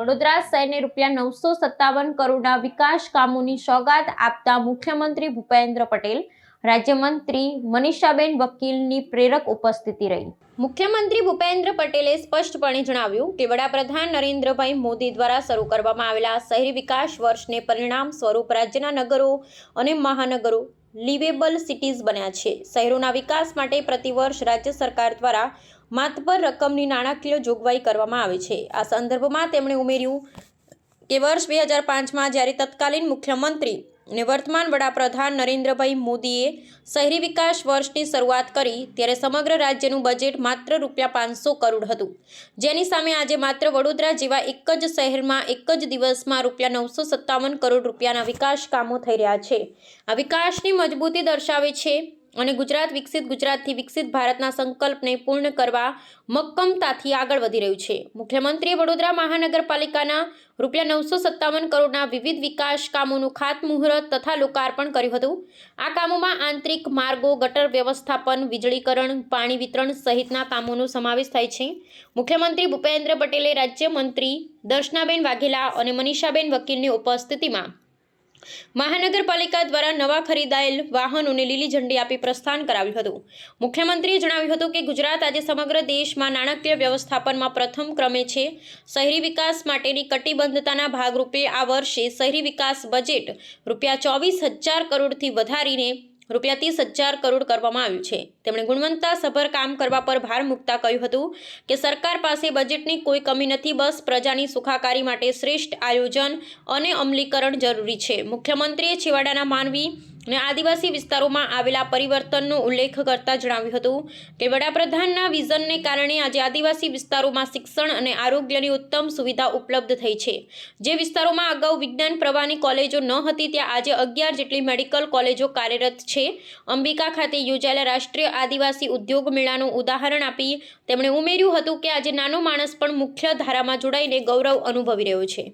વડોદરા શહેરને રૂપિયા નવસો સત્તાવન કરોડના વિકાસ કામોની સોગાત આપતા મુખ્યમંત્રી ભૂપેન્દ્ર પટેલ, રાજ્યમંત્રી મનીષાબેન વકીલની પ્રેરક ઉપસ્થિતિ રહી. મુખ્યમંત્રી ભૂપેન્દ્ર પટેલે સ્પષ્ટપણે જણાવ્યું કે વડાપ્રધાન નરેન્દ્રભાઈ મોદી દ્વારા શરૂ કરવામાં આવેલા શહેરી વિકાસ વર્ષને પરિણામ સ્વરૂપ રાજ્યના નગરો અને મહાનગરો લિવેબલ સિટીઝ બન્યા છે. શહેરોના વિકાસ માટે પ્રતિવર્ષ રાજ્ય સરકાર દ્વારા માતબર રકમની નાણાકીય જોગવાઈ કરવામાં આવે છે. આ સંદર્ભમાં તેમણે ઉમેર્યું કે વર્ષ બે હજાર પાંચમાં જ્યારે તત્કાલીન મુખ્યમંત્રી અને વર્તમાન વડાપ્રધાન નરેન્દ્રભાઈ મોદીએ શહેરી વિકાસ વર્ષની શરૂઆત કરી ત્યારે સમગ્ર રાજ્યનું બજેટ માત્ર રૂપિયા પાંચસો કરોડ હતું. જેની સામે આજે માત્ર વડોદરા જેવા એક જ શહેરમાં એક જ દિવસમાં રૂપિયા નવસો સત્તાવન કરોડ રૂપિયાના વિકાસ કામો થઈ રહ્યા છે. આ વિકાસની મજબૂતી દર્શાવે છે અને ગુજરાત વિકસિત ગુજરાતથી વિકસિત ભારતના સંકલ્પને પૂર્ણ કરવા મક્કમતાથી આગળ વધી રહ્યું છે. મુખ્યમંત્રીએ વડોદરા મહાનગરપાલિકાના રૂપિયા નવસો સત્તાવન કરોડના વિવિધ વિકાસ કામોનું ખાતમુહૂર્ત તથા લોકાર્પણ કર્યું હતું. આ કામોમાં આંતરિક માર્ગો, ગટર વ્યવસ્થાપન, વીજળીકરણ, પાણી વિતરણ સહિતના કામોનો સમાવેશ થાય છે. મુખ્યમંત્રી ભૂપેન્દ્ર પટેલે રાજ્યમંત્રી દર્શનાબેન વાઘેલા અને મનીષાબેન વકીલની ઉપસ્થિતિમાં મહાનગરપાલિકા દ્વારા નવા ખરીદાયેલ વાહનોને લીલી ઝંડી આપી પ્રસ્થાન કરાવ્યું હતું. મુખ્યમંત્રીએ જણાવ્યું હતું કે ગુજરાત આજે સમગ્ર દેશમાં નાણાકીય વ્યવસ્થાપનમાં પ્રથમ ક્રમે છે. શહેરી વિકાસ માટેની કટિબદ્ધતાના ભાગરૂપે આ વર્ષે શહેરી વિકાસ બજેટ રૂપિયા ચોવીસ હજાર કરોડથી વધારીને રૂપિયા ત્રીસ હજાર કરોડ કરવામાં આવ્યું છે. તેમણે ગુણવત્તાસભર કામ કરવા પર ભાર મૂકતા કહ્યું હતું કે સરકાર પાસે બજેટની કોઈ કમી નથી, બસ પ્રજાની સુખાકારી માટે શ્રેષ્ઠ આયોજન અને અમલીકરણ જરૂરી છે. મુખ્યમંત્રીએ છેવાડાના માનવી અને આદિવાસી વિસ્તારોમાં આવેલા પરિવર્તનનો ઉલ્લેખ કરતા જણાવ્યું હતું કે વડાપ્રધાનના વિઝનને કારણે આજે આદિવાસી વિસ્તારોમાં શિક્ષણ અને આરોગ્યની ઉત્તમ સુવિધા ઉપલબ્ધ થઈ છે. જે વિસ્તારોમાં અગાઉ વિજ્ઞાન પ્રવાહની કોલેજો ન હતી, ત્યાં આજે અગિયાર જેટલી મેડિકલ કોલેજો કાર્યરત છે. અંબિકા ખાતે યોજાયેલા રાષ્ટ્રીય આદિવાસી ઉદ્યોગ મેળાનું ઉદાહરણ આપી તેમણે ઉમેર્યું હતું કે આજે નાનો માણસ પણ મુખ્ય ધારામાં જોડાઈને ગૌરવ અનુભવી રહ્યો છે.